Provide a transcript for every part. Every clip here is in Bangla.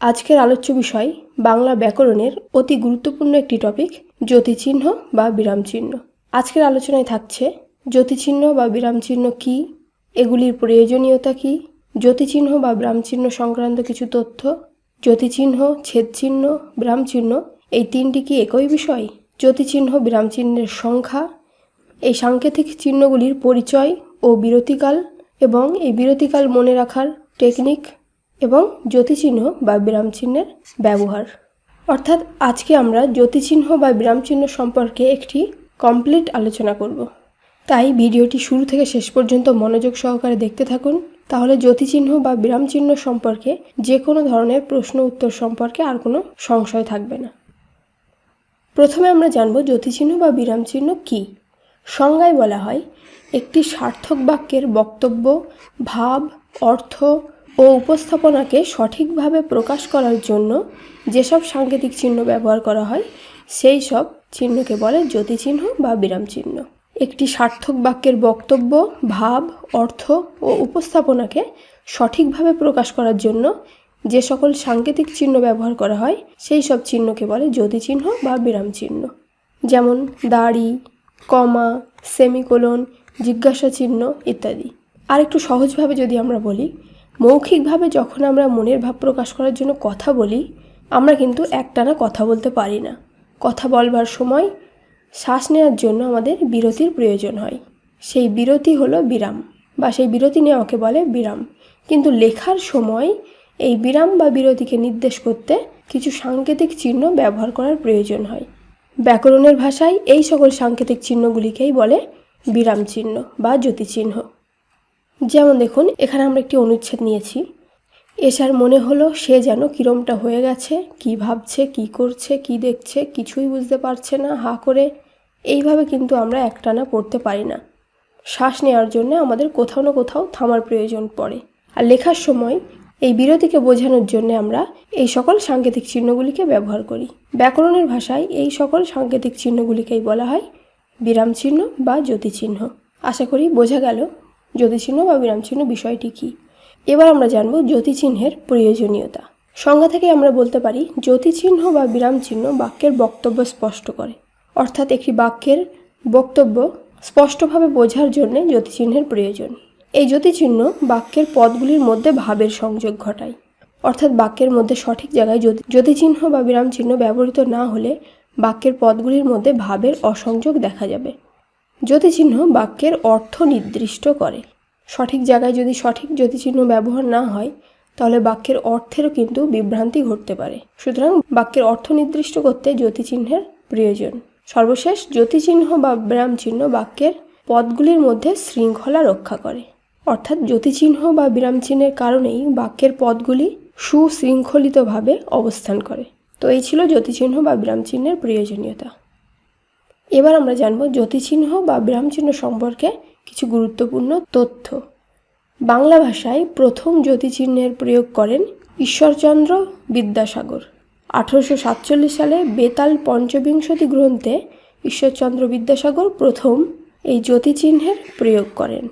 আজকের আলোচ্য বিষয়, বাংলা ব্যাকরণের অতি গুরুত্বপূর্ণ একটি টপিক জ্যোতিচিহ্ন বা বিরামচিহ্ন। আজকের আলোচনায় থাকছে, জ্যোতিচিহ্ন বা বিরামচিহ্ন কী? এগুলির প্রয়োজনীয়তা কী? জ্যোতিচিহ্ন বা বিরামচিহ্ন সংক্রান্ত কিছু তথ্য, জ্যোতিচিহ্ন, ছেদচিহ্ন, বিরামচিহ্ন, এই তিনটি কি একই বিষয়? জ্যোতিচিহ্ন, বিরামচিহ্নের সংখ্যা, এই সাংকেতিক চিহ্নগুলির পরিচয় ও বিরতিকাল এবং এই বিরতিকাল মনে রাখার টেকনিক এবং জ্যোতিচিহ্ন বা বিরামচিহ্নের ব্যবহার। অর্থাৎ আজকে আমরা জ্যোতিচিহ্ন বা বিরামচিহ্ন সম্পর্কে একটি কমপ্লিট আলোচনা করব। তাই ভিডিওটি শুরু থেকে শেষ পর্যন্ত মনোযোগ সহকারে দেখতে থাকুন। তাহলে জ্যোতিচিহ্ন বা বিরামচিহ্ন সম্পর্কে যে কোনো ধরনের প্রশ্ন উত্তর সম্পর্কে আর কোনো সংশয় থাকবে না। প্রথমে আমরা জানব জ্যোতিচিহ্ন বা বিরামচিহ্ন কী? সংজ্ঞায় বলা হয়, একটি সার্থক বাক্যের বক্তব্য, ভাব, অর্থ ও উপস্থাপনাকে সঠিকভাবে প্রকাশ করার জন্য যেসব সাংকেতিক চিহ্ন ব্যবহার করা হয়, সেই সব চিহ্নকে বলে জ্যোতিচিহ্ন বা বিরামচিহ্ন। একটি সার্থক বাক্যের বক্তব্য, ভাব, অর্থ ও উপস্থাপনাকে সঠিকভাবে প্রকাশ করার জন্য যে সকল সাংকেতিক চিহ্ন ব্যবহার করা হয়, সেই সব চিহ্নকে বলে জ্যোতিচিহ্ন বা বিরামচিহ্ন। যেমন দাড়ি, কমা, সেমিকোলন জিজ্ঞাসা চিহ্ন ইত্যাদি। আর একটু সহজভাবে যদি আমরা বলি মৌখিকভাবে যখন আমরা মনের ভাব প্রকাশ করার জন্য কথা বলি, আমরা কিন্তু একটানা কথা বলতে পারি না। কথা বলবার সময় শ্বাস নেওয়ার জন্য আমাদের বিরতির প্রয়োজন হয়। সেই বিরতি হলো বিরাম, বা সেই বিরতি নেওয়াকে বলে বিরাম। কিন্তু লেখার সময় এই বিরাম বা বিরতিকে নির্দেশ করতে কিছু সাংকেতিক চিহ্ন ব্যবহার করার প্রয়োজন হয়। ব্যাকরণের ভাষায় এই সকল সাংকেতিক চিহ্নগুলিকেই বলে বিরাম চিহ্ন বা জ্যোতিচিহ্ন। যেমন দেখুন, এখানে আমরা একটি অনুচ্ছেদ নিয়েছি। এসার মনে হলো সে যেন কিরমটা হয়ে গেছে, কি ভাবছে, কি করছে, কি দেখছে, কিছুই বুঝতে পারছে না, হা করে। এইভাবে কিন্তু আমরা একটানা পড়তে পারি না। শ্বাস নেওয়ার জন্য আমাদের কোথাও না কোথাও থামার প্রয়োজন পড়ে। আর লেখার সময় এই বিরতিকে বোঝানোর জন্য আমরা এই সকল সাংকেতিক চিহ্নগুলিকে ব্যবহার করি। ব্যাকরণের ভাষায় এই সকল সাংকেতিক চিহ্নগুলিকেই বলা হয় বিরাম চিহ্ন বা জ্যোতিচিহ্ন। আশা করি বোঝা গেল। জ্যোতিচিহ্ন বা বিরাম চিহ্ন বিষয়টি কী? এবার আমরা জানব জ্যোতিচিহ্নের প্রয়োজনীয়তা। সংজ্ঞা থেকে আমরা বলতে পারি জ্যোতিচিহ্ন বা বিরাম চিহ্ন বাক্যের বক্তব্য স্পষ্ট করে। অর্থাৎ একটি বাক্যের বক্তব্য স্পষ্টভাবে বোঝার জন্য জ্যোতিচিহ্নের প্রয়োজন। এই জ্যোতিচিহ্ন বাক্যের পদগুলির মধ্যে ভাবের সংযোগ ঘটায়। অর্থাৎ বাক্যের মধ্যে সঠিক জায়গায় জ্যোতি- জ্যোতিচিহ্ন বা বিরাম চিহ্ন ব্যবহৃত না হলে বাক্যের পদগুলির মধ্যে ভাবের অসংযোগ দেখা যাবে। জ্যোতিচিহ্ন বাক্যের অর্থ নির্দিষ্ট করে। সঠিক জায়গায় যদি সঠিক জ্যোতিচিহ্ন ব্যবহার না হয়, তাহলে বাক্যের অর্থেরও কিন্তু বিভ্রান্তি ঘটতে পারে। সুতরাং বাক্যের অর্থ নির্দিষ্ট করতে জ্যোতিচিহ্নের প্রয়োজন। সর্বশেষ, জ্যোতিচিহ্ন বা বিরাম চিহ্ন বাক্যের পদগুলির মধ্যে শৃঙ্খলা রক্ষা করে। অর্থাৎ জ্যোতিচিহ্ন বা বিরাম চিহ্নের কারণেই বাক্যের পদগুলি সুশৃঙ্খলিতভাবে অবস্থান করে। তো এই ছিল জ্যোতিচিহ্ন বা বিরাম চিহ্নের প্রয়োজনীয়তা। এবার আমরা জানব জ্যোতিচিহ্ন বা বিরামচিহ্ন সম্পর্কে কিছু গুরুত্বপূর্ণ তথ্য। বাংলা ভাষায় প্রথম জ্যোতিচিহ্নের প্রয়োগ করেন ঈশ্বরচন্দ্র বিদ্যাসাগর। আঠারোশো সাতচল্লিশ সালে বেতাল পঞ্চবিংশতি গ্রন্থে ঈশ্বরচন্দ্র বিদ্যাসাগর প্রথম এই জ্যোতিচিহ্নের প্রয়োগ করেন।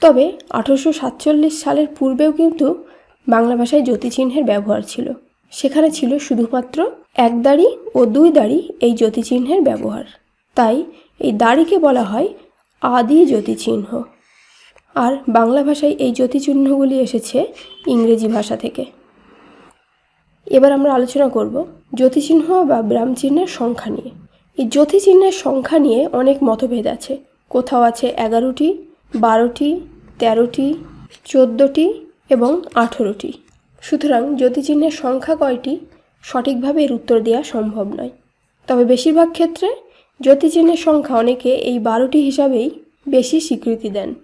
তবে আঠারোশো সাতচল্লিশ সালের পূর্বেও কিন্তু বাংলা ভাষায় জ্যোতিচিহ্নের ব্যবহার ছিল। সেখানে ছিল শুধুমাত্র এক দাড়ি ও দুই দাড়ি এই জ্যোতিচিহ্নের ব্যবহার। তাই এই দাড়িকে বলা হয় আদি জ্যোতিচিহ্ন। আর বাংলা ভাষায় এই জ্যোতিচিহ্নগুলি এসেছে ইংরেজি ভাষা থেকে। এবার আমরা আলোচনা করব জ্যোতিচিহ্ন বা ব্রাহ্মচিহ্নের সংখ্যা নিয়ে। এই জ্যোতিচিহ্নের সংখ্যা নিয়ে অনেক মতভেদ আছে। কোথাও আছে এগারোটি, বারোটি, তেরোটি, চোদ্দোটি এবং আঠেরোটি। সুতরাং জ্যোতিচিহ্নের সংখ্যা কয়টি সঠিকভাবে এর উত্তর দেওয়া সম্ভব নয়। তবে বেশিরভাগ ক্ষেত্রে জ্যোতিচিহ্নের সংখ্যা অনেকে এই বারোটি হিসাবেই বেশি স্বীকৃতি দেন।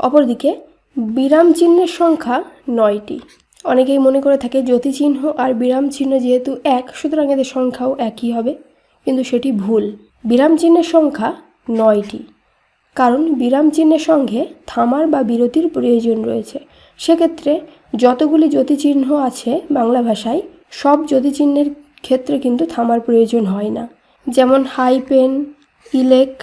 অপরদিকে, বিরাম চিহ্নের সংখ্যা নয়টি। অনেকেই মনে করে থাকে জ্যোতিচিহ্ন আর বিরাম চিহ্ন যেহেতু এক, সুতরাং এদের সংখ্যাও একই হবে, কিন্তু সেটি ভুল। বিরাম চিহ্নের সংখ্যা নয়টি। কারণ বিরাম চিহ্নের সঙ্গে থামার বা বিরতির প্রয়োজন রয়েছে। সেক্ষেত্রে যতগুলি জ্যোতিচিহ্ন আছে বাংলা ভাষায়, সব জ্যোতিচিহ্নের ক্ষেত্রে কিন্তু থামার প্রয়োজন হয় না। যেমন হাইপেন, ইলেক,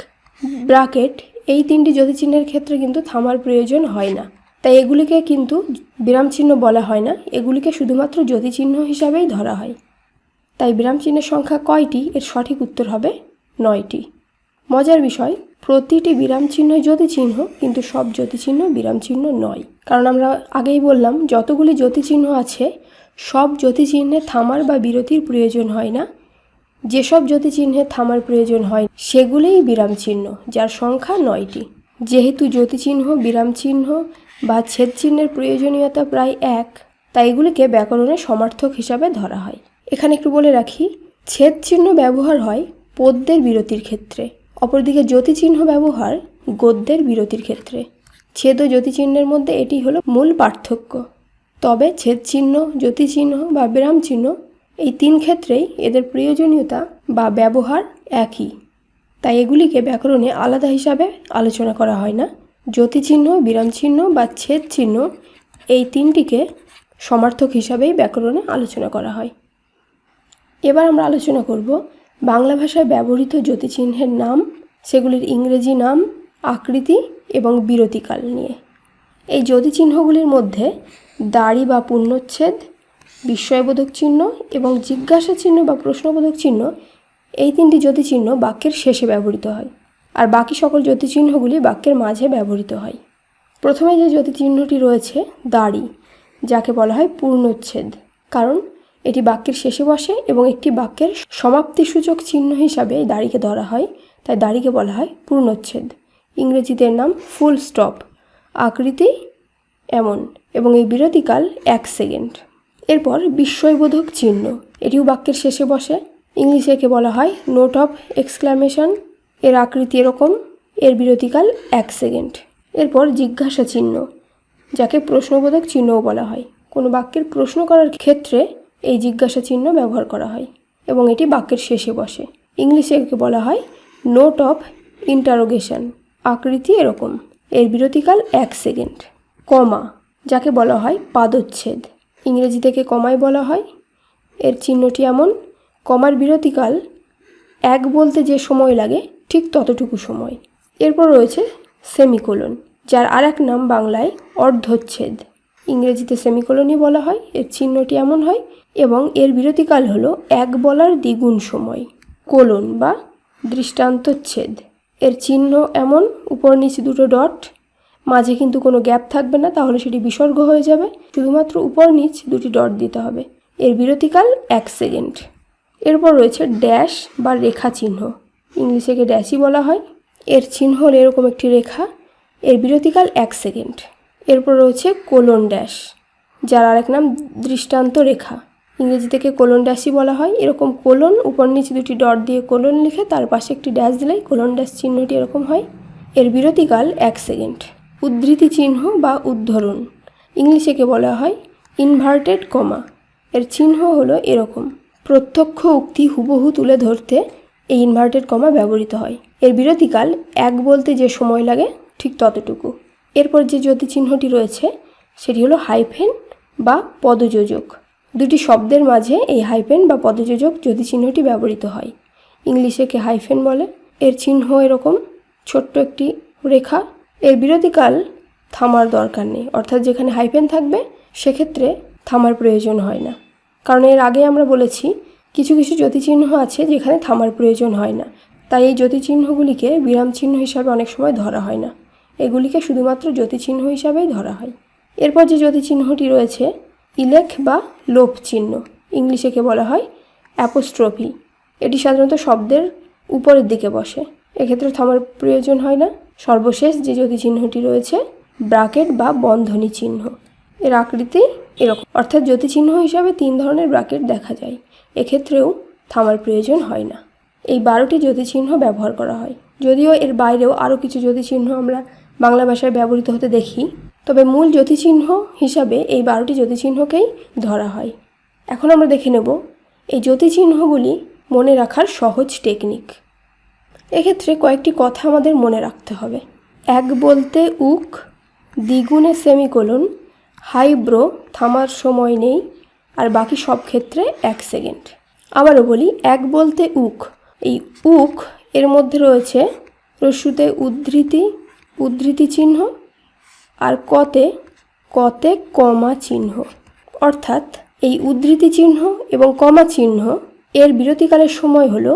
ব্রাকেট, এই তিনটি জ্যোতিচিহ্নের ক্ষেত্রে কিন্তু থামার প্রয়োজন হয় না। তাই এগুলিকে কিন্তু বিরাম চিহ্ন বলা হয় না। এগুলিকে শুধুমাত্র জ্যোতিচিহ্ন হিসাবেই ধরা হয়। তাই বিরাম চিহ্নের সংখ্যা কয়টি? এর সঠিক উত্তর হবে নয়টি। মজার বিষয়, প্রতিটি বিরাম চিহ্নই জ্যোতিচিহ্ন, কিন্তু সব জ্যোতিচিহ্ন বিরাম চিহ্ন নয়। কারণ আমরা আগেই বললাম, যতগুলি জ্যোতিচিহ্ন আছে, সব জ্যোতিচিহ্নে থামার বা বিরতির প্রয়োজন হয় না। যেসব জ্যোতিচিহ্নে থামার প্রয়োজন হয়, সেগুলিই বিরাম চিহ্ন যার সংখ্যা নয়টি। যেহেতু জ্যোতিচিহ্ন বিরাম চিহ্ন বা ছেদ চিহ্নের প্রয়োজনীয়তা প্রায় এক, তাই এগুলিকে ব্যাকরণের সমার্থক হিসাবে ধরা হয়। এখানে একটু বলে রাখি ছেদ চিহ্ন ব্যবহার হয় পদ্যের বিরতির ক্ষেত্রে, অপরদিকে জ্যোতিচিহ্ন ব্যবহার গদ্যের বিরতির ক্ষেত্রে। ছেদ ও জ্যোতিচিহ্নের মধ্যে এটি হলো মূল পার্থক্য। তবে ছেদ চিহ্ন জ্যোতিচিহ্ন বা বিরাম চিহ্ন এই তিন ক্ষেত্রেই এদের প্রয়োজনীয়তা বা ব্যবহার একই। তাই এগুলিকে ব্যাকরণে আলাদা হিসাবে আলোচনা করা হয় না। জ্যোতিচিহ্ন বিরাম চিহ্ন বা ছেদ চিহ্ন এই তিনটিকে সমার্থক হিসাবেই ব্যাকরণে আলোচনা করা হয়। এবার আমরা আলোচনা করব বাংলা ভাষায় ব্যবহৃত জ্যোতিচিহ্নের নাম, সেগুলির ইংরেজি নাম, আকৃতি এবং বিরতিকাল নিয়ে। এই জ্যোতিচিহ্নগুলির মধ্যে দাড়ি বা পূর্ণচ্ছেদ বিস্ময়বোধক চিহ্ন এবং জিজ্ঞাসা চিহ্ন বা প্রশ্নবোধক চিহ্ন, এই তিনটি জ্যোতিচিহ্ন বাক্যের শেষে ব্যবহৃত হয়, আর বাকি সকল জ্যোতিচিহ্নগুলি বাক্যের মাঝে ব্যবহৃত হয়। প্রথমে যে জ্যোতিচিহ্নটি রয়েছে, দাড়ি, যাকে বলা হয় পূর্ণচ্ছেদ, কারণ এটি বাক্যের শেষে বসে এবং একটি বাক্যের সমাপ্তিসূচক চিহ্ন হিসাবে দাড়িকে ধরা হয়, তাই দাড়িকে বলা হয় পূর্ণচ্ছেদ। ইংরেজিতে নাম ফুল স্টপ, আকৃতি এমন এবং এই বিরতিকাল এক সেকেন্ড। এরপর বিস্ময়বোধক চিহ্ন। এটিও বাক্যের শেষে বসে। ইংলিশে একে বলা হয় নোট অফ এক্সক্লামেশন। এর আকৃতি এরকম। এর বিরতিকাল এক সেকেন্ড। এরপর জিজ্ঞাসা চিহ্ন, যাকে প্রশ্নবোধক চিহ্নও বলা হয়। কোনো বাক্যের প্রশ্ন করার ক্ষেত্রে এই জিজ্ঞাসা চিহ্ন ব্যবহার করা হয় এবং এটি বাক্যের শেষে বসে। ইংলিশে একে বলা হয় নোট অফ ইন্টারোগেশন। আকৃতি এরকম। এর বিরতিকাল এক সেকেন্ড। কমা, যাকে বলা হয় পাদচ্ছেদ। ইংরেজি থেকে কমাই বলা হয়। এর চিহ্নটি এমন, কমার বিরতিকাল, এক বলতে যে সময় লাগে, ঠিক ততটুকু সময়। এরপর রয়েছে সেমিকোলন, যার আর এক নাম বাংলায় অর্ধচ্ছেদ। ইংরেজিতে সেমিকোলনই বলা হয়, এর চিহ্নটি এমন হয়, এবং এর বিরতিকাল হলো এক বলার দ্বিগুণ সময়, কোলন বা দৃষ্টান্তচ্ছেদ। এর চিহ্ন এমন, উপর নিচে দুটো ডট মাঝে কিন্তু কোনো গ্যাপ থাকবে না, তাহলে সেটি বিসর্গ হয়ে যাবে। শুধুমাত্র উপর নিচ দুটি ডট দিতে হবে। এর বিরতিকাল এক সেকেন্ড। এরপর রয়েছে ড্যাশ বা রেখা চিহ্ন। ইংলিশেকে ড্যাশই বলা হয়। এর চিহ্ন হলো এরকম একটি রেখা। এর বিরতিকাল এক সেকেন্ড। এরপর রয়েছে কোলন ড্যাশ, যার আরেক নাম দৃষ্টান্ত রেখা। ইংরেজি থেকে কোলন ড্যাশই বলা হয়। এরকম কোলন, উপর নিচে দুটি ডট দিয়ে কোলন লিখে তার পাশে একটি ড্যাশ দিলেই কোলন ড্যাশ চিহ্নটি এরকম হয়। এর বিরতিকাল এক সেকেন্ড। উদ্ধৃতি চিহ্ন বা উদ্ধরণ। ইংলিশেকে বলা হয় ইনভার্টেড কমা এর চিহ্ন হলো এরকম। প্রত্যক্ষ উক্তি হুবহু তুলে ধরতে এই ইনভার্টেড কমা ব্যবহৃত হয়। এর বিরতিকাল এক বলতে যে সময় লাগে, ঠিক ততটুকু। এরপর যে জ্যোতি চিহ্নটি রয়েছে, সেটি হলো হাইফেন বা পদযোজক। দুটি শব্দের মাঝে এই হাইফেন বা পদযোজক জ্যোতি চিহ্নটি ব্যবহৃত হয়। ইংলিশে কে হাইফেন বলে। এর চিহ্ন এরকম, ছোট্ট একটি রেখা। এর বিরতিকাল থামার দরকার নেই। অর্থাৎ যেখানে হাইফেন থাকবে, সেক্ষেত্রে থামার প্রয়োজন হয় না। কারণ এর আগে আমরা বলেছি, কিছু কিছু জ্যোতিচিহ্ন আছে যেখানে থামার প্রয়োজন হয় না। তাই এই জ্যোতিচিহ্নগুলিকে বিরাম চিহ্ন হিসাবে অনেক সময় ধরা হয় না। এগুলিকে শুধুমাত্র জ্যোতিচিহ্ন হিসাবেই ধরা হয়। এরপর যে জ্যোতিচিহ্নটি রয়েছে ইলেখ বা লোপ চিহ্ন ইংলিশেকে বলা হয় অ্যাপোস্ট্রফি। এটি সাধারণত শব্দের উপরের দিকে বসে। এক্ষেত্রে থামার প্রয়োজন হয় না। সর্বশেষ যে জ্যোতিচিহ্নটি রয়েছে ব্রাকেট বা বন্ধনী চিহ্ন। এর আকৃতি এরকম। অর্থাৎ জ্যোতিচিহ্ন হিসাবে তিন ধরনের ব্রাকেট দেখা যায়। এক্ষেত্রেও থামার প্রয়োজন হয় না। এই বারোটি জ্যোতিচিহ্ন ব্যবহার করা হয়। যদিও এর বাইরেও আরও কিছু জ্যোতিচিহ্ন আমরা বাংলা ভাষায় ব্যবহৃত হতে দেখি। তবে মূল জ্যোতিচিহ্ন হিসাবে এই বারোটি জ্যোতিচিহ্নকেই ধরা হয়। এখন আমরা দেখে নেব, এই জ্যোতিচিহ্নগুলি মনে রাখার সহজ টেকনিক। এক্ষেত্রে কয়েকটি কথা আমাদের মনে রাখতে হবে। এক বলতে উক, দ্বিগুণে সেমিকোলন, হাইব্রো, থামার সময় নেই, আর বাকি সব ক্ষেত্রে এক সেকেন্ড। আবারও বলি, এক বলতে উক। এই উক এর মধ্যে রয়েছে রস্যুতে উদ্ধৃতি উদ্ধৃতি চিহ্ন, আর কতে কতে কমা চিহ্ন। অর্থাৎ এই উদ্ধৃতি চিহ্ন এবং কমা চিহ্ন এর বিরতিকালের সময় হলো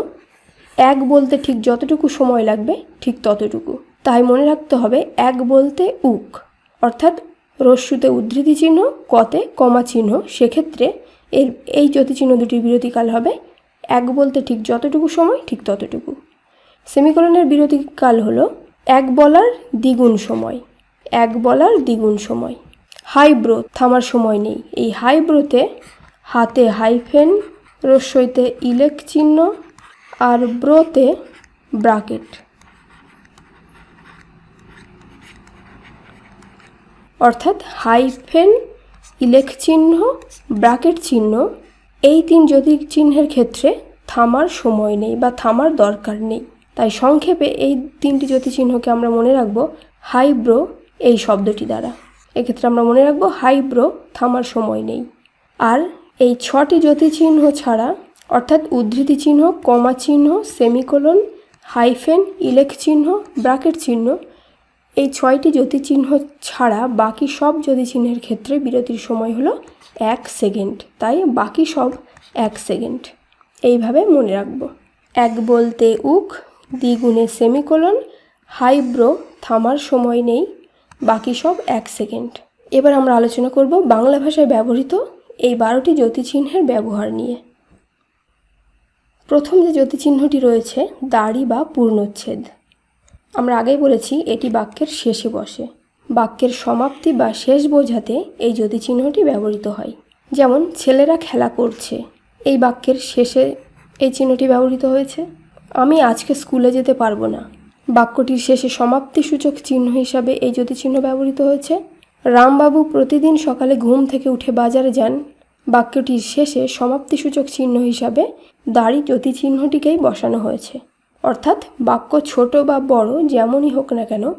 এক বলতে ঠিক যতটুকু সময় লাগবে, ঠিক ততটুকু। তাই মনে রাখতে হবে, এক বলতে উক। অর্থাৎ রস্যুতে উদ্ধৃতি চিহ্ন, কতে কমা চিহ্ন। সেক্ষেত্রে এর এই চিহ্ন দুটির বিরতিকাল হবে। এক বলতে ঠিক যতটুকু সময়, ঠিক ততটুকু। সেমিকোলনের বিরতিকাল হলো, এক বলার দ্বিগুণ সময়। এক বলার দ্বিগুণ সময়। হাই হাইব্রো থামার সময় নেই। এই হাই হাইব্রোতে হাতে হাইফেন রস্যইতে ইলেক চিহ্ন আর ব্রোতে ব্রাকেট। অর্থাৎ হাইফেন ইলেক চিহ্ন, ব্রাকেট চিহ্ন, এই তিন জ্যোতি চিহ্নের ক্ষেত্রে থামার সময় নেই বা থামার দরকার নেই। তাই সংক্ষেপে এই তিনটি জ্যোতি চিহ্নকে আমরা মনে রাখব হাইব্রো এই শব্দটি দ্বারা। এক্ষেত্রে আমরা মনে রাখব হাইব্রো থামার সময় নেই। আর এই ছটি জ্যোতি চিহ্ন ছাড়া অর্থাৎ উদ্ধৃতি চিহ্ন, কমা চিহ্ন, সেমিকোলন, হাইফেন, ইলেক চিহ্ন ব্রাকেট চিহ্ন, এই ছয়টি জ্যোতি চিহ্ন ছাড়া বাকি সব জ্যোতি চিহ্নের ক্ষেত্রে বিরতির সময় হলো এক সেকেন্ড। তাই বাকি সব এক সেকেন্ড। এইভাবে মনে রাখব। এক বলতে উক, দ্বিগুণে সেমিকোলন, হাইব্রো, থামার সময় নেই, বাকি সব এক সেকেন্ড। এবার আমরা আলোচনা করব বাংলা ভাষায় ব্যবহৃত এই বারোটি জ্যোতিচিহ্নের ব্যবহার নিয়ে। প্রথম যে জ্যোতিচিহ্নটি রয়েছে, দাড়ি বা পূর্ণচ্ছেদ। আমরা আগেই বলেছি, এটি বাক্যের শেষে বসে। বাক্যের সমাপ্তি বা শেষ বোঝাতে এই জ্যোতিচিহ্নটি ব্যবহৃত হয়। যেমন, ছেলেরা খেলা করছে। এই বাক্যের শেষে এই চিহ্নটি ব্যবহৃত হয়েছে, আমি আজকে স্কুলে যেতে পারব না। বাক্যটির শেষে সমাপ্তিসূচক চিহ্ন হিসাবে এই জ্যোতিচিহ্ন ব্যবহৃত হয়েছে, রামবাবু প্রতিদিন সকালে ঘুম থেকে উঠে বাজারে যান। বাক্যটির শেষে সমাপ্তিসূচক চিহ্ন হিসাবে দাড়ি জ্যোতিচিহ্নটিকেই বসানো হয়েছে। অর্থাৎ বাক্য ছোট বা বড় যেমনই হোক না কেন,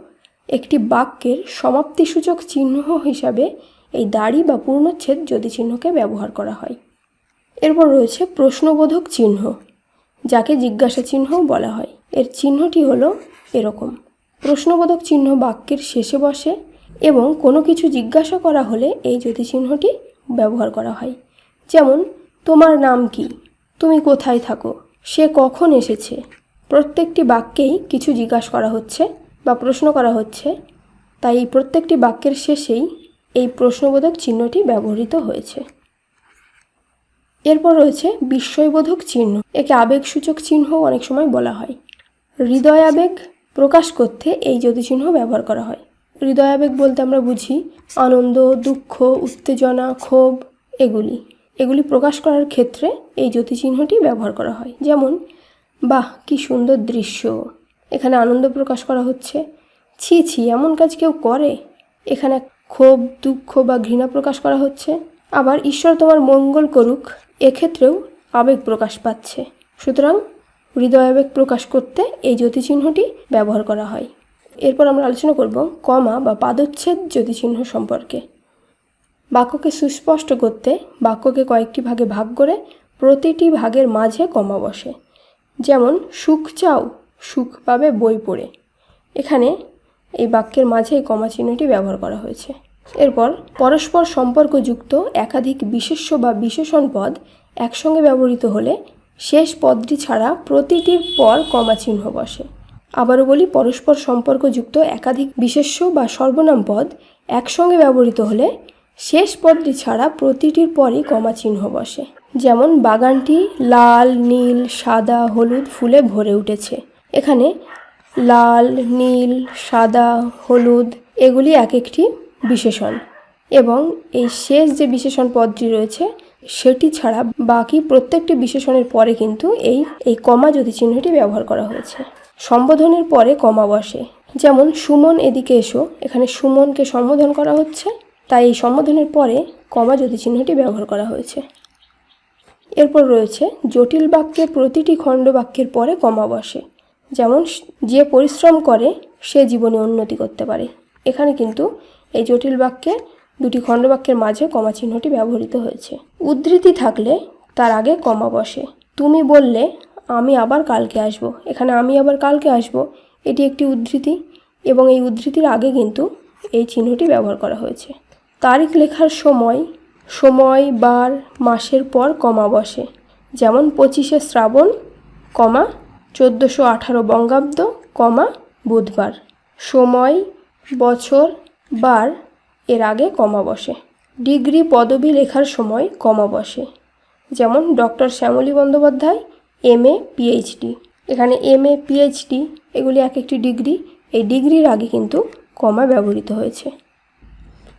একটি বাক্যের সমাপ্তিসূচক চিহ্ন হিসাবে এই দাড়ি বা পূর্ণচ্ছেদ জ্যোতিচিহ্নকে ব্যবহার করা হয়। এরপর রয়েছে প্রশ্নবোধক চিহ্ন, যাকে জিজ্ঞাসা চিহ্নও বলা হয়। এর চিহ্নটি হলো এরকম। প্রশ্নবোধক চিহ্ন বাক্যের শেষে বসে এবং কোনো কিছু জিজ্ঞাসা করা হলে এই জ্যোতিচিহ্নটি ব্যবহার করা হয়। যেমন, তোমার নাম কি? তুমি কোথায় থাকো? সে কখন এসেছে? প্রত্যেকটি বাক্যেই কিছু জিজ্ঞাসা করা হচ্ছে বা প্রশ্ন করা হচ্ছে। তাই এই প্রত্যেকটি বাক্যের শেষেই এই প্রশ্নবোধক চিহ্নটি ব্যবহৃত হয়েছে। এরপর রয়েছে বিস্ময়বোধক চিহ্ন। একে আবেগসূচক চিহ্নও অনেক সময় বলা হয়। হৃদয় আবেগ প্রকাশ করতে এই জ্যোতিচিহ্ন ব্যবহার করা হয়। হৃদয় আবেগ বলতে আমরা বুঝি আনন্দ, দুঃখ, উত্তেজনা, ক্ষোভ, এগুলি। এগুলি প্রকাশ করার ক্ষেত্রে এই জ্যোতিচিহ্নটি ব্যবহার করা হয়। যেমন, বাহ, কি সুন্দর দৃশ্য। এখানে আনন্দ প্রকাশ করা হচ্ছে। ছি ছি, এমন কাজ কেউ করে? এখানে ক্ষোভ, দুঃখ বা ঘৃণা প্রকাশ করা হচ্ছে। আবার ঈশ্বর তোমার মঙ্গল করুক, এক্ষেত্রেও আবেগ প্রকাশ পাচ্ছে। সুতরাং হৃদয় আবেগ প্রকাশ করতে এই জ্যোতিচিহ্নটি ব্যবহার করা হয়। এরপর আমরা আলোচনা করব কমা বা পাদচ্ছেদ জ্যোতিচিহ্ন সম্পর্কে। বাক্যকে সুস্পষ্ট করতে বাক্যকে কয়েকটি ভাগে ভাগ করে প্রতিটি ভাগের মাঝে কমা বসে। যেমন, সুখ চাও, সুখ পাবে বই পড়ে। এখানে এই বাক্যের মাঝে এই কমা চিহ্নটি ব্যবহার করা হয়েছে। এরপর, পরস্পর সম্পর্কযুক্ত একাধিক বিশেষ্য বা বিশেষণ পদ একসঙ্গে ব্যবহৃত হলে শেষ পদটি ছাড়া প্রতিটির পর কমা চিহ্ন বসে। আবারও বলি, পরস্পর সম্পর্কযুক্ত একাধিক বিশেষ্য বা সর্বনাম পদ একসঙ্গে ব্যবহৃত হলে শেষ পদটি ছাড়া প্রতিটির পরই কমা চিহ্ন বসে। যেমন, বাগানটি লাল, নীল, সাদা, হলুদ ফুলে ভরে উঠেছে। এখানে লাল, নীল, সাদা, হলুদ এগুলি এক একটি বিশেষণ এবং এই শেষ যে বিশেষণ পদটি রয়েছে, সেটি ছাড়া বাকি প্রত্যেকটি বিশেষণের পরে কিন্তু এই এই কমা যদি চিহ্নটি ব্যবহার করা হয়েছে। সম্বোধনের পরে কমা বসে। যেমন, সুমন, এদিকে এসো। এখানে সুমনকে সম্বোধন করা হচ্ছে। তাই এই সম্বোধনের পরে কমা যদি চিহ্নটি ব্যবহার করা হয়েছে। এরপর রয়েছে, জটিল বাক্যে প্রতিটি খণ্ড বাক্যের পরে কমা বসে। যেমন, যে পরিশ্রম করে, সে জীবনে উন্নতি করতে পারে। এখানে কিন্তু এই জটিল বাক্যে দুটি খণ্ডবাক্যের মাঝে কমা চিহ্নটি ব্যবহৃত হয়েছে। উদ্ধৃতি থাকলে তার আগে কমা বসে। তুমি বললে আমি আবার কালকে আসব। এখানে আমি আবার কালকে আসব। এটি একটি উদ্ধৃতি এবং এই উদ্ধৃতির আগে কিন্তু এই চিহ্নটি ব্যবহার করা হয়েছে। তারিখ লেখার সময় সময়, বার, মাসের পর, কমা বসে। যেমন পঁচিশে শ্রাবণ, কমা চোদ্দোশো আঠারো বঙ্গাব্দ, কমা বুধবার। সময়, বছর, বার, এর আগে কমা বসে। ডিগ্রি পদবি লেখার সময় কমা বসে। যেমন doctor Shyamali Bandyopadhyay M A PhD এখানে এম এ পিএইচডি এগুলি এক একটি ডিগ্রি। এই ডিগ্রির আগে কিন্তু কমা ব্যবহৃত হয়েছে।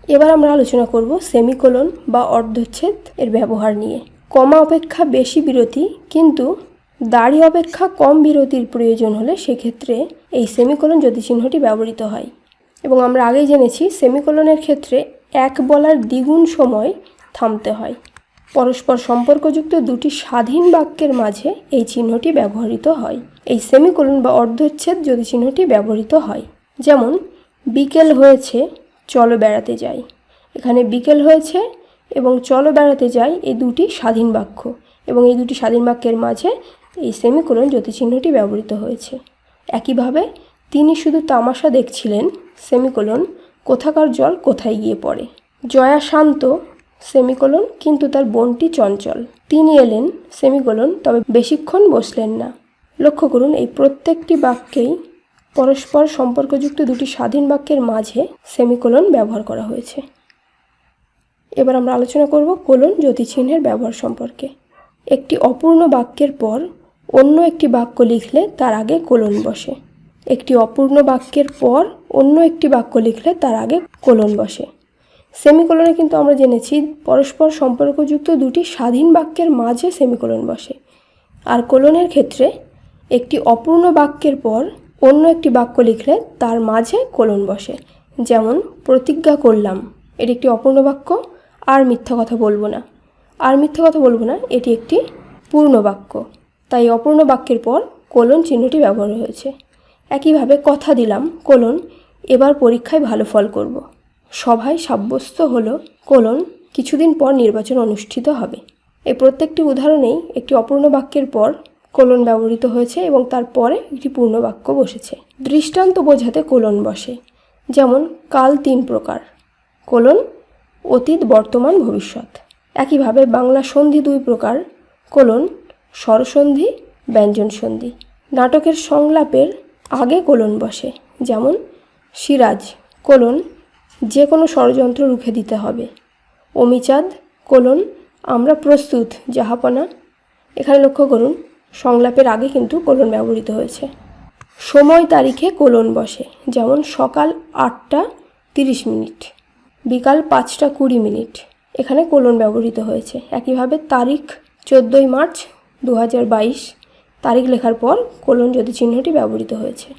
এবার আমরা আলোচনা করব সেমিকোলন বা অর্ধচ্ছেদ এর ব্যবহার নিয়ে। কমা অপেক্ষা বেশি বিরতি, কিন্তু দাড়ি অপেক্ষা কম বিরতির প্রয়োজন হলে সেক্ষেত্রে এই সেমিকোলন জ্যোতিচিহ্নটি ব্যবহৃত হয়। এবং আমরা আগেই জেনেছি, সেমিকোলনের ক্ষেত্রে এক বলার দ্বিগুণ সময় থামতে হয়। পরস্পর সম্পর্কযুক্ত দুটি স্বাধীন বাক্যের মাঝে এই চিহ্নটি ব্যবহৃত হয়। এই সেমিকোলন বা অর্ধচ্ছেদ যদি চিহ্নটি ব্যবহৃত হয়, যেমন, বিকেল হয়েছে, চলো বেড়াতে যাই। এখানে বিকেল হয়েছে এবং চলো বেড়াতে যাই এই দুটি স্বাধীন বাক্য এবং এই দুটি স্বাধীন বাক্যের মাঝে এই সেমিকোলন জ্যোতিচিহ্নটি ব্যবহৃত হয়েছে। একইভাবে, তিনি শুধু তামাশা দেখছিলেন সেমিকোলন কোথাকার জল কোথায় গিয়ে পড়ে। জয়া শান্ত সেমিকোলন, কিন্তু তার বোনটি চঞ্চল। তিনি এলেন সেমিকোলন, তবে বেশিক্ষণ বসলেন না। লক্ষ্য করুন, এই প্রত্যেকটি বাক্যেই পরস্পর সম্পর্কযুক্ত দুটি স্বাধীন বাক্যের মাঝে সেমিকোলন ব্যবহার করা হয়েছে। এবার আমরা আলোচনা করব কোলন জ্যোতিচিহ্নের ব্যবহার সম্পর্কে। একটি অপূর্ণ বাক্যের পর অন্য একটি বাক্য লিখলে তার আগে কোলন বসে। একটি অপূর্ণ বাক্যের পর অন্য একটি বাক্য লিখলে তার আগে কোলন বসে। সেমিকোলনে কিন্তু আমরা জেনেছি পরস্পর সম্পর্কযুক্ত দুটি স্বাধীন বাক্যের মাঝে সেমিকোলন বসে। আর কোলনের ক্ষেত্রে একটি অপূর্ণ বাক্যের পর অন্য একটি বাক্য লিখলে তার মাঝে কোলন বসে। যেমন, প্রতিজ্ঞা করলাম। এটি একটি অপূর্ণ বাক্য, আর মিথ্যা কথা বলব না। আর মিথ্যা কথা বলব না, এটি একটি পূর্ণ বাক্য। তাই অপূর্ণ বাক্যের পর কোলন চিহ্নটি ব্যবহার হয়েছে। একইভাবে, কথা দিলাম। কোলন এবার পরীক্ষায় ভালো ফল করব। সভায় সাব্যস্ত হলো, কোলন, কিছুদিন পর নির্বাচন অনুষ্ঠিত হবে। এই প্রত্যেকটি উদাহরণেই একটি অপূর্ণ বাক্যের পর কোলন ব্যবহৃত হয়েছে এবং তারপরে একটি পূর্ণ বাক্য বসেছে। দৃষ্টান্ত বোঝাতে কোলন বসে, যেমন, কাল তিন প্রকার। কোলন, অতীত, বর্তমান, ভবিষ্যৎ। একইভাবে, বাংলা সন্ধি দুই প্রকার। কোলন, স্বরসন্ধি, ব্যঞ্জন সন্ধি। নাটকের সংলাপের আগে কোলন বসে, যেমন, সিরাজ। কোলন যে কোনো ষড়যন্ত্র রুখে দিতে হবে। অমিচাঁদ, কোলন, আমরা প্রস্তুত, জাহাপনা। এখানে লক্ষ্য করুন, সংলাপের আগে কিন্তু কোলন ব্যবহৃত হয়েছে। সময় তারিখে কোলন বসে, যেমন সকাল আটটা তিরিশ মিনিট, বিকাল পাঁচটা কুড়ি মিনিট। এখানে কোলন ব্যবহৃত হয়েছে। একইভাবে তারিখ চোদ্দোই মার্চ দু তারিখ লেখার পর কোলন যদি চিহ্নটি ব্যবহৃত হয়েছে।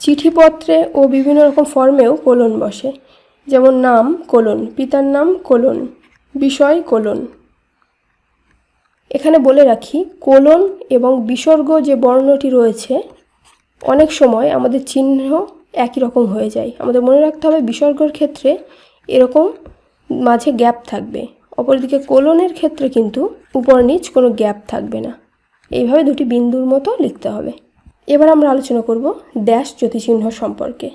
চিঠিপত্রে ও বিভিন্ন রকম ফর্মেও কোলন বসে। যেমন নাম, কোলন, পিতার নাম, কোলন, বিষয়, কোলন। এখানে বলে রাখি, কোলন এবং বিসর্গ যে বর্ণটি রয়েছে, অনেক সময় আমাদের চিহ্ন একই রকম হয়ে যায়। আমাদের মনে রাখতে হবে বিসর্গর ক্ষেত্রে এরকম মাঝে গ্যাপ থাকবে। অপরদিকে কোলনের ক্ষেত্রে কিন্তু উপর নিচ কোনো গ্যাপ থাকবে না। এইভাবে দুটি বিন্দুর মতো লিখতে হবে। এবার আমরা আলোচনা করব ড্যাশ জ্যোতিচিহ্ন সম্পর্কে।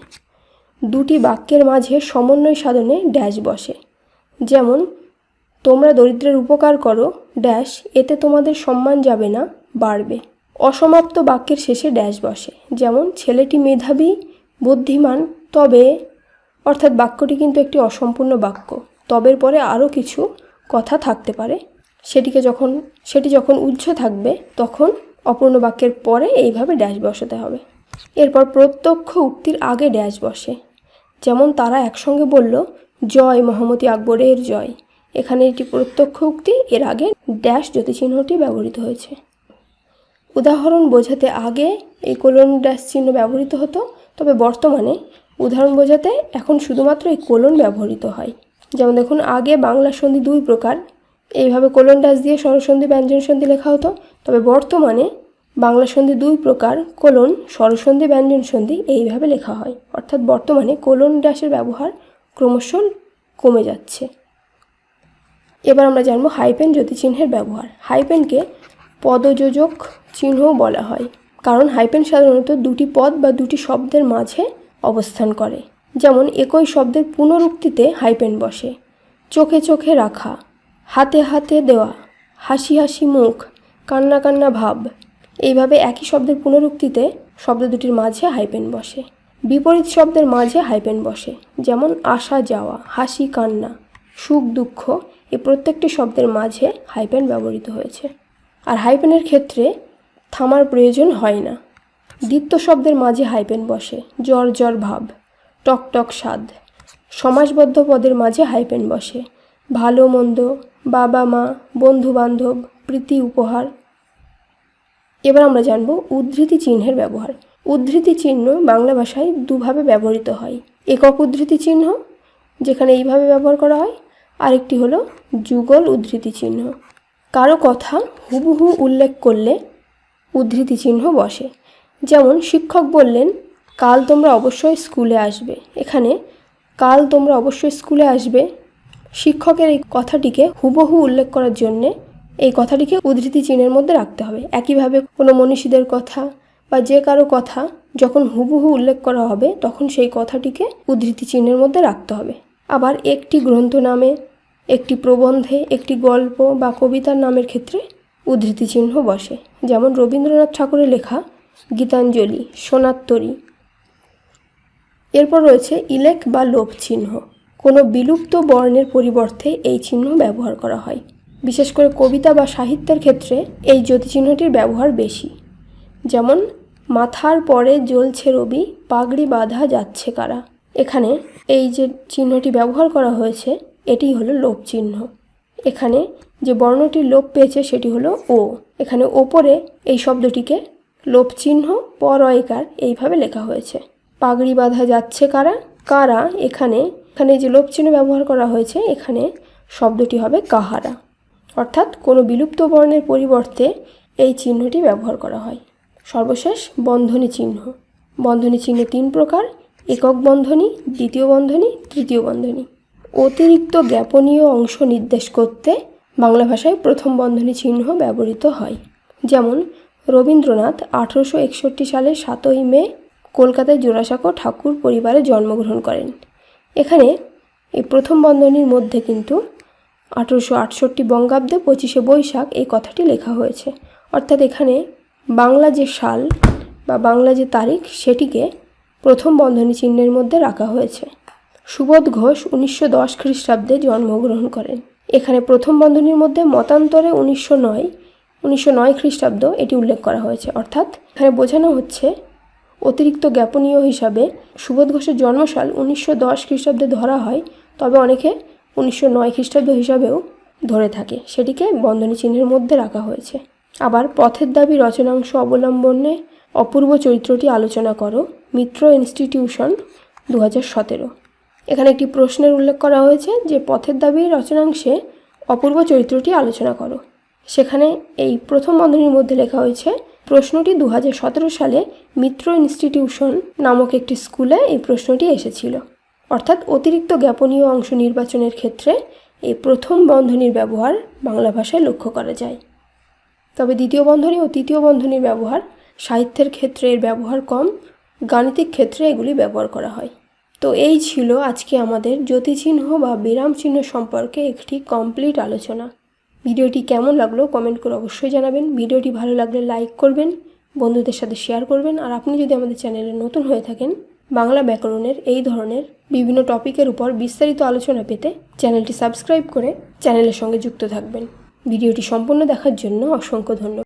দুটি বাক্যের মাঝে সমন্বয় সাধনে ড্যাশ বসে। যেমন, তোমরা দরিদ্রের উপকার করো ড্যাশ এতে তোমাদের সম্মান যাবে না, বাড়বে। অসমাপ্ত বাক্যের শেষে ড্যাশ বসে। যেমন, ছেলেটি মেধাবী, বুদ্ধিমান, তবে অর্থাৎ বাক্যটি কিন্তু একটি অসম্পূর্ণ বাক্য। তবের পরে আরও কিছু কথা থাকতে পারে। সেটিকে যখন, সেটি যখন উজ্জ থাকবে, তখন অপূর্ণ বাক্যের পরে এইভাবে ড্যাশ বসাতে হবে। এরপর প্রত্যক্ষ উক্তির আগে ড্যাশ বসে। যেমন তারা একসঙ্গে বলল, জয় মহামতি আকবরের জয়। এখানে এটি প্রত্যক্ষ উক্তি, এর আগে ড্যাশ জ্যোতিচিহ্নটি ব্যবহৃত হয়েছে। উদাহরণ বোঝাতে আগে এই কোলন ড্যাশ চিহ্ন ব্যবহৃত হতো, তবে বর্তমানে উদাহরণ বোঝাতে এখন শুধুমাত্র এই কোলন ব্যবহৃত হয়। যেমন দেখুন, আগে বাংলা সন্ধি দুই প্রকার। এইভাবে কোলন ড্যাশ দিয়ে স্বরসন্ধি, ব্যঞ্জন সন্ধি লেখা হতো, তবে বর্তমানে বাংলা সন্ধি দুই প্রকার, কোলন স্বরসন্ধি ব্যঞ্জন সন্ধি, এইভাবে লেখা হয়। অর্থাৎ বর্তমানে কোলন ড্যাশের ব্যবহার ক্রমশ কমে যাচ্ছে। এবার আমরা জানব হাইপেন জ্যোতিচিহ্নের ব্যবহার। হাইপেনকে পদযোজক চিহ্নও বলা হয়, কারণ হাইপেন সাধারণত দুটি পদ বা দুটি শব্দের মাঝে অবস্থান করে। যেমন, একই শব্দের পুনরুক্তিতে হাইপেন বসে, চোখে চোখে রাখা, হাতে হাতে দেওয়া, হাসি হাসি মুখ, কান্না কান্না ভাব এইভাবে একই শব্দের পুনরুক্তিতে শব্দ দুটির মাঝে হাইপেন বসে। বিপরীত শব্দের মাঝে হাইপেন বসে, যেমন আসা, যাওয়া, হাসি, কান্না, সুখ, দুঃখ এই প্রত্যেকটি শব্দের মাঝে হাইপেন ব্যবহৃত হয়েছে। আর হাইপেনের ক্ষেত্রে থামার প্রয়োজন হয় না। দ্বিত্ব শব্দের মাঝে হাইপেন বসে, জ্বর জ্বর ভাব, টক টক স্বাদ। সমাসবদ্ধ পদের মাঝে হাইপেন বসে, ভালো, মন্দ বাবা মা বন্ধু বান্ধব প্রীতি, উপহার এবার আমরা জানব উদ্ধৃতি চিহ্নের ব্যবহার। উদ্ধৃতি চিহ্ন বাংলা ভাষায় দুভাবে ব্যবহৃত হয়। একক উদ্ধৃতি চিহ্ন, যেখানে এইভাবে ব্যবহার করা হয়, আরেকটি হলো যুগল উদ্ধৃতি চিহ্ন। কারও কথা হুবহু উল্লেখ করলে উদ্ধৃতি চিহ্ন বসে। যেমন শিক্ষক বললেন, কাল তোমরা অবশ্যই স্কুলে আসবে। এখানে, কাল তোমরা অবশ্যই স্কুলে আসবে। শিক্ষকের এই কথাটিকে হুবহু উল্লেখ করার জন্যে এই কথাটিকে উদ্ধৃতি চিহ্নের মধ্যে রাখতে হবে। একইভাবে কোনো মনীষীদের কথা বা যে কারও কথা যখন হুবহু উল্লেখ করা হবে, তখন সেই কথাটিকে উদ্ধৃতি চিহ্নের মধ্যে রাখতে হবে। আবার একটি গ্রন্থ নামে, একটি প্রবন্ধে, একটি গল্প বা কবিতার নামের ক্ষেত্রে উদ্ধৃতি চিহ্ন বসে। যেমন রবীন্দ্রনাথ ঠাকুরের লেখা গীতাঞ্জলি, সোনাত্তরী। এরপর রয়েছে ইলেক বা লোভ চিহ্ন। কোনো বিলুপ্ত বর্ণের পরিবর্তে এই চিহ্ন ব্যবহার করা হয়। বিশেষ করে কবিতা বা সাহিত্যের ক্ষেত্রে এই জ্যোতি চিহ্নটির ব্যবহার বেশি। যেমন, মাথার পরে জ্বলছে রবি, পাগড়ি বাঁধা যাচ্ছে কারা। এখানে এই যে চিহ্নটি ব্যবহার করা হয়েছে, এটি হলো লোপ চিহ্ন। এখানে যে বর্ণটি লোপ পেয়েছে, সেটি হলো ও। এখানে ওপরে এই শব্দটিকে লোপ চিহ্ন, পরয়কার এইভাবে লেখা হয়েছে। পাগড়ি বাঁধা যাচ্ছে কারা? কারা? এখানে এখানে যে লোপ চিহ্ন ব্যবহার করা হয়েছে, এখানে শব্দটি হবে কাহারা। অর্থাৎ কোনো বিলুপ্ত বর্ণের পরিবর্তে এই চিহ্নটি ব্যবহার করা হয়। সর্বশেষ বন্ধনী চিহ্ন। বন্ধনী চিহ্ন তিন প্রকার। একক বন্ধনী, দ্বিতীয় বন্ধনী, তৃতীয় বন্ধনী। অতিরিক্ত জ্ঞাপনীয় অংশ নির্দেশ করতে বাংলা ভাষায় প্রথম বন্ধনী চিহ্ন ব্যবহৃত হয়। যেমন, রবীন্দ্রনাথ আঠেরোশো একষট্টি সালের সাতই মে কলকাতায় জোড়াসাঁকো ঠাকুর পরিবারে জন্মগ্রহণ করেন। এখানে এই প্রথম বন্ধনীর মধ্যে কিন্তু আঠেরোশো আটষট্টি বঙ্গাব্দে পঁচিশে বৈশাখ এই কথাটি লেখা হয়েছে। অর্থাৎ এখানে বাংলা যে সাল বা বাংলা যে তারিখ, সেটিকে প্রথম বন্ধনী চিহ্নের মধ্যে রাখা হয়েছে। সুবোধ ঘোষ উনিশশো দশ খ্রিস্টাব্দে জন্মগ্রহণ করেন। এখানে প্রথম বন্ধনীর মধ্যে মতান্তরে উনিশশো নয় উনিশশো নয় খ্রিস্টাব্দ এটি উল্লেখ করা হয়েছে। অর্থাৎ এখানে বোঝানো হচ্ছে অতিরিক্ত জ্ঞাপনীয় হিসাবে সুবোধ ঘোষের জন্মসাল উনিশশো দশ খ্রিস্টাব্দে ধরা হয়, তবে অনেকে উনিশশো নয় খ্রিস্টাব্দ হিসাবেও ধরে থাকে। সেটিকে বন্ধনী চিহ্নের মধ্যে রাখা হয়েছে। আবার পথের দাবি রচনাংশ অবলম্বনে অপূর্ব চরিত্রটি আলোচনা করো, মিত্র ইনস্টিটিউশন দু হাজার সতেরো। এখানে একটি প্রশ্নের উল্লেখ করা হয়েছে যে, পথের দাবি রচনাংশে অপূর্ব চরিত্রটি আলোচনা করো। সেখানে এই প্রথম বন্ধনীর মধ্যে লেখা হয়েছে, প্রশ্নটি দু সালে মিত্র ইনস্টিটিউশন নামক একটি স্কুলে এই প্রশ্নটি এসেছিল। অর্থাৎ অতিরিক্ত জ্ঞাপনীয় অংশ নির্বাচনের ক্ষেত্রে এই প্রথম বন্ধনীর ব্যবহার বাংলা ভাষায় লক্ষ্য করা যায়। তবে দ্বিতীয় বন্ধনী ও তৃতীয় বন্ধনীর ব্যবহার সাহিত্যের ক্ষেত্রে এর ব্যবহার কম, গাণিতিক ক্ষেত্রে এগুলি ব্যবহার করা হয়। তো এই ছিল আজকে আমাদের জ্যোতিচিহ্ন বা বিরাম চিহ্ন সম্পর্কে একটি কমপ্লিট আলোচনা। ভিডিওটি কেমন লাগল কমেন্ট করে অবশ্যই জানাবেন। ভিডিওটি ভালো লাগলে লাইক করবেন, বন্ধুদের সাথে শেয়ার করবেন, আর আপনি যদি আমাদের চ্যানেলে নতুন হয়ে থাকেন, বাংলা ব্যাকরণের এই ধরনের বিভিন্ন টপিকের উপর বিস্তারিত আলোচনা পেতে চ্যানেলটি সাবস্ক্রাইব করে চ্যানেলের সঙ্গে যুক্ত থাকবেন। ভিডিওটি সম্পূর্ণ দেখার জন্য অসংখ্য ধন্যবাদ।